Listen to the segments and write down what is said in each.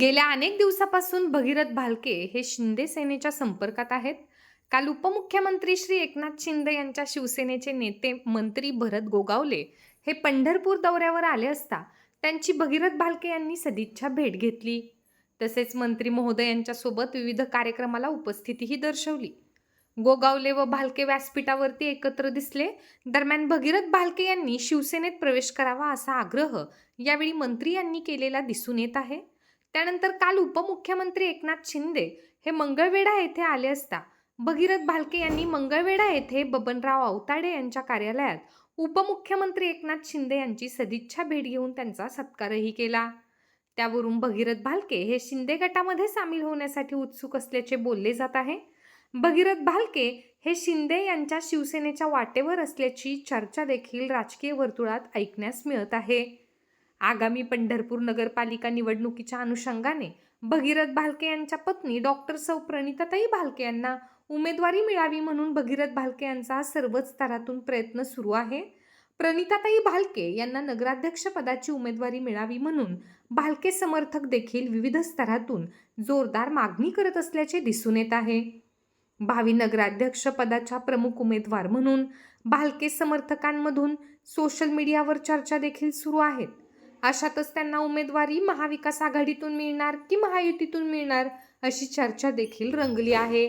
गेल्या अनेक दिवसापासून भगीरथ भालके हे शिंदे सेनेच्या संपर्कात आहेत. काल उपमुख्यमंत्री श्री एकनाथ शिंदे यांच्या शिवसेनेचे नेते मंत्री भरत गोगावले हे पंढरपूर दौऱ्यावर आले असता त्यांची भगीरथ भालके यांनी सदिच्छा भेट घेतली. तसेच मंत्री महोदय यांच्यासोबत विविध कार्यक्रमाला उपस्थितीही दर्शवली. गोगावले व भालके व्यासपीठावरती एकत्र दिसले दरम्यान भगीरथ भालके यांनी शिवसेनेत प्रवेश करावा असा आग्रह यावेळी मंत्री यांनी केलेला दिसून येत आहे. त्यानंतर काल उपमुख्यमंत्री एकनाथ शिंदे हे मंगळवेढा येथे आले असता भगीरथ भालके यांनी मंगळवेढा येथे बबनराव अवताडे यांच्या कार्यालयात उपमुख्यमंत्री एकनाथ शिंदे यांची सदिच्छा भेट घेऊन त्यांचा सत्कारही केला. त्यावरून भगीरथ भालके हे शिंदे गटामध्ये सामील होण्यासाठी उत्सुक असल्याचे बोलले जात आहे. भगीरथ भालके हे शिंदे यांच्या शिवसेनेच्या वाटेवर असल्याची चर्चा देखील राजकीय वर्तुळात ऐकण्यास मिळत आहे. आगामी पंढरपूर नगरपालिका निवडणुकीच्या अनुषंगाने भगीरथ भालके यांच्या पत्नी डॉक्टर सौ प्रणिताताई भालके यांना उमेदवारी मिळावी म्हणून भगीरथ भालके यांचा सर्वच स्तरातून प्रयत्न सुरू आहे. प्रणिताताई भालके यांना नगराध्यक्षपदाची उमेदवारी मिळावी म्हणून भालके समर्थक देखील विविध स्तरातून जोरदार मागणी करत असल्याचे दिसून येत आहे. भावी नगराध्यक्षपदाच्या प्रमुख उमेदवार म्हणून भालके समर्थकांमधून सोशल मीडियावर चर्चा देखील सुरू आहेत. अशातच त्यांना उमेदवारी महाविकास आघाडीतून मिळणार की महायुतीतून मिळणार अशी चर्चा देखील रंगली आहे.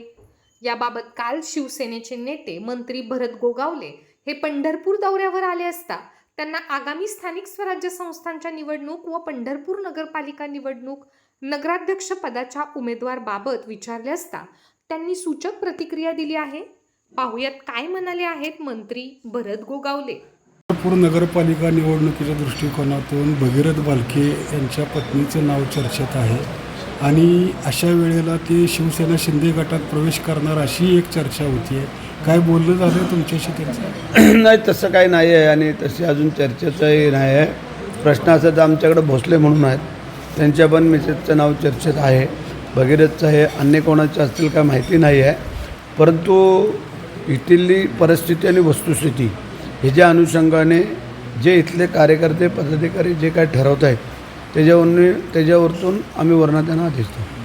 याबाबत काल शिवसेनेचे नेते मंत्री भरत गोगावले हे पंढरपूर दौऱ्यावर आले असता त्यांना आगामी स्थानिक स्वराज्य संस्थांच्या निवडणूक व पंढरपूर नगरपालिका निवडणूक नगराध्यक्ष पदाच्या उमेदवारबाबत विचारले असता त्यांनी सूचक प्रतिक्रिया दिली आहे. पाहुयात काय म्हणाले आहेत मंत्री भरत गोगावले. पंढरपूर नगरपालिका निवडणुकीच्या दृष्टिकोनातून भगीरथ बालके यांच्या पत्नीचं नाव चर्चेत आहे. आणि अशा वेळेला ते शिवसेना शिंदे गटात प्रवेश करणार अशी एक चर्चा होती आहे काय बोललं झालं तुमच्याशी त्यांचं? नाही तसं काही नाही आहे आणि तशी अजून चर्चेचंही नाही आहे प्रश्न असा तर आमच्याकडे भोसले म्हणून आहेत. त्यांच्या पण मिसेसचं नाव चर्चेत आहे. भगीरथचं हे अन्य कोणाचं असतील काय माहिती नाही आहे परंतु इथली परिस्थिती आणि वस्तुस्थिती ह्याच्या अनुषंगाने जे इथले कार्यकर्ते पदाधिकारी जे काय ठरवत आहेत त्याच्यावरून त्याच्यावरतून आम्ही वर्णा त्यांना आदेश देतो.